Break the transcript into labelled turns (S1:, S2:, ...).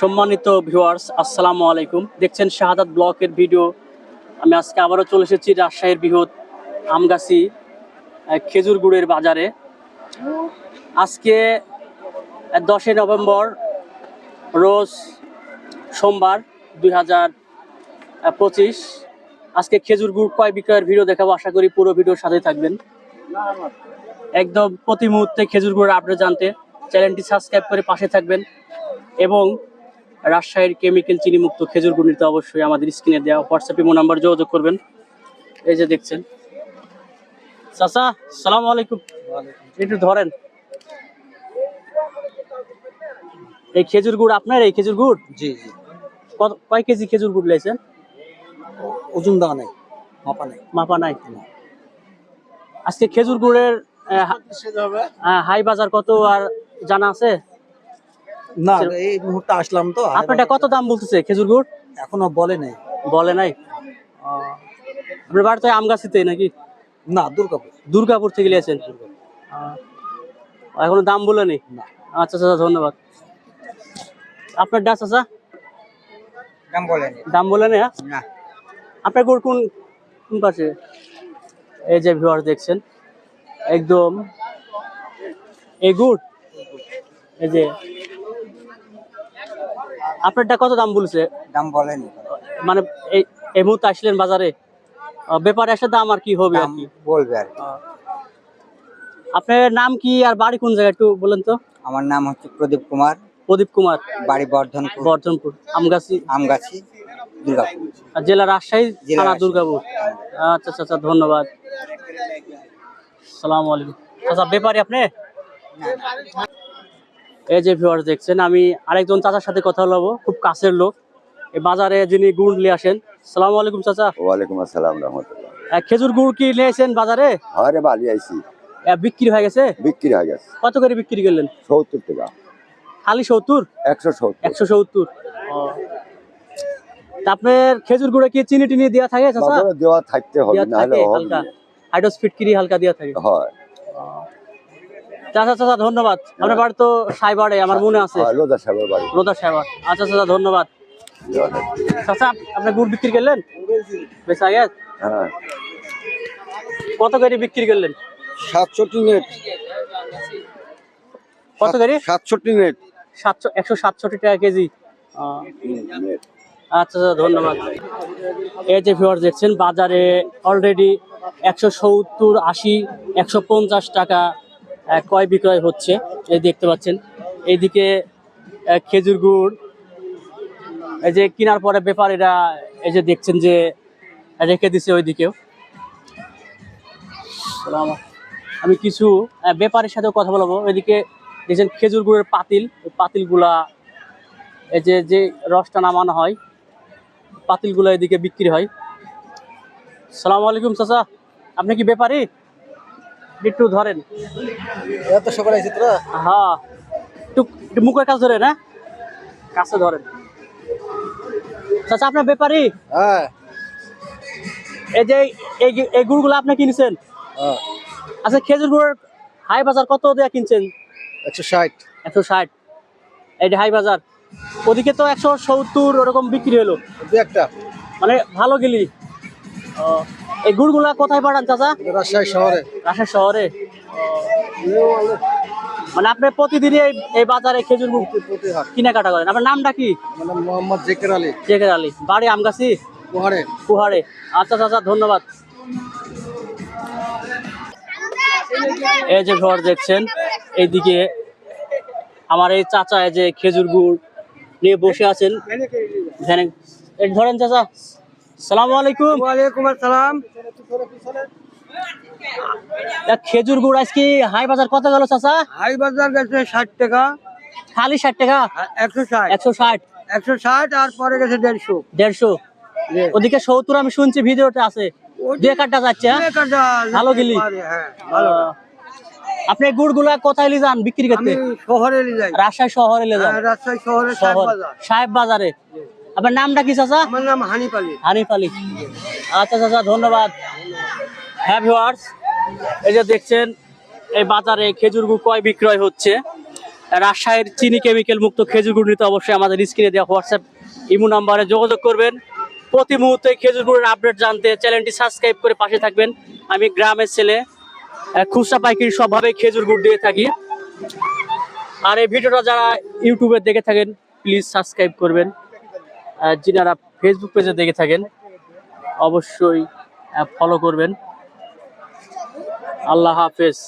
S1: সম্মানিত ভিউয়ার্স আসসালামু আলাইকুম। দেখছেন শাহাদাত ব্লকের ভিডিও আমি আজকে আবারও চলে এসেছি রাজশাহীর বৃহৎ আমগাছি খেজুর গুড়ের বাজারে। আজকে দশই নভেম্বর, রোজ সোমবার দুই হাজার পঁচিশ। আজকে খেজুর গুড় কয় বিক্রয়ের ভিডিও দেখাবো আশা করি পুরো ভিডিওর সাথে থাকবেন। একদম প্রতি মুহূর্তে খেজুর গুড়ের আপডেট জানতে। চ্যানেলটি সাবস্ক্রাইব করে পাশে থাকবেন। এবং রাজশাহীর কেমিক্যাল চিনি মুক্ত খেজুর গুড় নিতে অবশ্যই আমাদের স্ক্রিনে দেওয়া হোয়াটসঅ্যাপে ইমো নাম্বার যোগাযোগ করবেন। এই যে দেখছেন। চাচা সালাম আলাইকুম। একটু ধরেন। এই খেজুর গুড় আপনার এই খেজুর গুড়?
S2: জি জি।
S1: কত কয় কেজি খেজুর গুড় লাইছেন
S2: ওজন দেওয়া নাই মাপা নাই।
S1: মাপা নাই? আজকে খেজুর গুড়ের হাই বাজার কত আর জানা আছে?
S2: না এই মুহূর্তে আসলাম তো
S1: আপনারটা কত দাম বলতেছে? খেজুর গুড়?
S2: এখনও বলে নেই।
S1: বলে নাই? আপনার বাড়িতে আমগাছিতে নাকি?
S2: না দুর্গাপুর।
S1: দুর্গাপুর থেকে নিয়েছেন এখনও দাম বলে নেই?
S2: না।
S1: আচ্ছা আচ্ছা ধন্যবাদ। আপনার ডাস আচ্ছা
S2: দাম বলে
S1: দাম বলে নেই হ্যাঁ?
S2: না।
S1: আপনার গুড় কোন কোন পাশে? এই যে ভিউয়ার দেখছেন একদম। এই গুড়? এই যে আপনারটা কত দাম বলছে?
S2: দাম বলে নেই
S1: মানে এই এই মুহূর্তে আসলেন বাজারে। ব্যাপারে এসে দাম আর কি হবে আর কি?
S2: বলবে আর
S1: আপনার নাম কি আর বাড়ি কোন জায়গায় একটু বলেন তো?
S2: আমার নাম হচ্ছে প্রদীপ কুমার।
S1: প্রদীপ কুমার।
S2: বাড়ি বর্ধনপুর।
S1: বর্ধনপুর আমগাছি।
S2: আমগাছি দুর্গাপুর।
S1: আর জেলা রাজশাহী
S2: জেলা।
S1: দুর্গাপুর। আচ্ছা আচ্ছা আচ্ছা ধন্যবাদ। সালাম আলাইকুম। আচ্ছা ব্যাপারে আপনি? এই যে ভিউয়ার দেখছেন আমি আরেকজন চাচার সাথে কথা বলব খুব কাছের লোক। বাজারে যিনি গুড় নিয়ে আসেন সালাম আলাইকুম চাচা।
S3: ওয়ালাইকুম আসসালাম রহমতুল্লাহ।
S1: খেজুর গুড় কি নিয়ে আসেন বাজারে?
S3: আরে বালি আইছি।
S1: বিক্রি হয়ে গেছে?
S3: বিক্রি হয়ে গেছে।
S1: কত করে বিক্রি করলেন?
S3: সত্তর টাকা।
S1: খালি সত্তর?
S3: একশো সত্তর।
S1: একশো সত্তর। তা আপনার খেজুর গুড়ে কি চিনি টিনি দেওয়া থাকে চাচা?
S3: দেওয়া থাকতে হবে না হলে
S1: থাকে
S3: হবে
S1: হালকা। দেওয়া থাকে।
S3: হয়।
S1: চাচা চাচা ধন্যবাদ। আপনার বাড়ি তো সাইবারে আমার মনে আছে।
S3: হয়, লোদা সাহেবের বাড়ি।
S1: রোদা সাইবার আচ্ছা চাচা ধন্যবাদ। চাচা আপনি গুড় বিক্রি করলেন? বেশ আগে
S3: হ্যাঁ।
S1: কত করে বিক্রি করলেন?
S2: সাতষট্টি নেট
S1: কত করে?
S2: সাতষট্টি নেট
S1: সাতশো একশো সাতষট্টি টাকা কেজি। আচ্ছা ধন্যবাদ। এই যে ভিউয়ার দেখছেন বাজারে অলরেডি একশো সত্তর আশি একশো পঞ্চাশ টাকা। ক্রয় বিক্রয় হচ্ছে? এই দেখতে পাচ্ছেন। এইদিকে খেজুর গুড়। এই যে কেনার পরে ব্যাপারীরা এই যে দেখছেন যে রেখে দিছে ওইদিকেও। আমি কিছু ব্যাপারীর সাথেও কথা বলব। এদিকে দেখছেন খেজুর গুড়ের পাতিল। ওই পাতিলগুলা, এই যে যে রসটা নামানো হয়, পাতিলগুলো এদিকে বিক্রি হয়। সালাম আলাইকুম চাচা। আপনি কি ব্যাপারী একটু ধরেন।
S2: এত সকালে আইছি তোরা
S1: হ্যাঁ। একটু একটু মুখের কাছে ধরেন হ্যাঁ? কাছে ধরেন। চাচা আপনার ব্যাপারী?
S2: হ্যাঁ।
S1: এই যে এই এই গুড়গুলো আপনি কিনেছেন
S2: হ্যাঁ।
S1: আচ্ছা খেজুর গুড়ের হাই বাজার কত দেয়া কিনছেন?
S2: একশো ষাট।
S1: একশো ষাট। এইটা হাই বাজার। ওদিকে তো একশো সত্তর ওরকম বিক্রি হলো।
S2: দু একটা।
S1: মানে ভালো গেলি। ও, এই গুড়গুলা কোথায় পাঠান চাচা?
S2: রাজশাহী শহরে।
S1: রাজশাহী শহরে? মানে আপনি প্রতিদিনই এই এই বাজারে খেজুর গুড় কেনাকাটা করেন। আপনার নামটা কি?
S2: মোহাম্মদ জেকের আলী।
S1: জেকের আলী। বাড়ি আমগাছি?
S2: কুহারে
S1: কুহারে আচ্ছা চাচা ধন্যবাদ। এই যে ঘর দেখছেন এইদিকে আমার এই চাচা এই যে খেজুর গুড় নিয়ে বসে আছেন। ধরেন চাচা সালাম আলাইকুম।
S2: ওয়ালাইকুম আসসালাম।
S1: খেজুর গুড় আজকে হাই বাজার কত গেল চাচা?
S2: হাই বাজার গেছে ষাট টাকা।
S1: খালি ষাট টাকা?
S2: একশো ষাট।
S1: একশো ষাট।
S2: একশো ষাট আর পরে গেছে দেড়শো।
S1: দেড়শো। ওদিকে সত্তর আমি শুনছি ভিডিওটা আছে। একটা যাচ্ছে হ্যাঁ? ভালো গেলি?
S2: হ্যাঁ
S1: আপনি গুড়গুলা কোথায় নিয়ে যান বিক্রি করতে?
S2: শহরে নিয়ে
S1: রাজশাহী শহরে নিয়ে যান।
S2: হ্যাঁ, রাজশাহী শহরে ষাট
S1: শহর।
S2: বাজার।
S1: সাহেব বাজারে। আপনার নামটা কি চাচা?
S2: আমার নাম হানিফ আলী।
S1: হানিফ আলী। আচ্ছা চাচা ধন্যবাদ। হ্যাঁ ভিওয়ার্স এই যে দেখছেন এই বাজারে খেজুর গুড় কয় বিক্রয় হচ্ছে? রাজশাহীর চিনি কেমিক্যাল মুক্ত খেজুর গুড় নিতে অবশ্যই আমাদের স্ক্রিনে দেওয়া হোয়াটসঅ্যাপ ইমো নাম্বারে যোগাযোগ করবেন। প্রতি মুহূর্তে খেজুর গুড়ের আপডেট জানতে চ্যানেলটি সাবস্ক্রাইব করে পাশে থাকবেন। আমি গ্রামের ছেলে খুচরা পাইকারি সবভাবে খেজুর গুড় দিয়ে থাকি। আর এই ভিডিওটা যারা ইউটিউবে দেখে থাকেন প্লিজ সাবস্ক্রাইব করবেন। যিনারা ফেসবুক পেজে দেখে থাকেন অবশ্যই ফলো করবেন। আল্লাহ হাফেজ।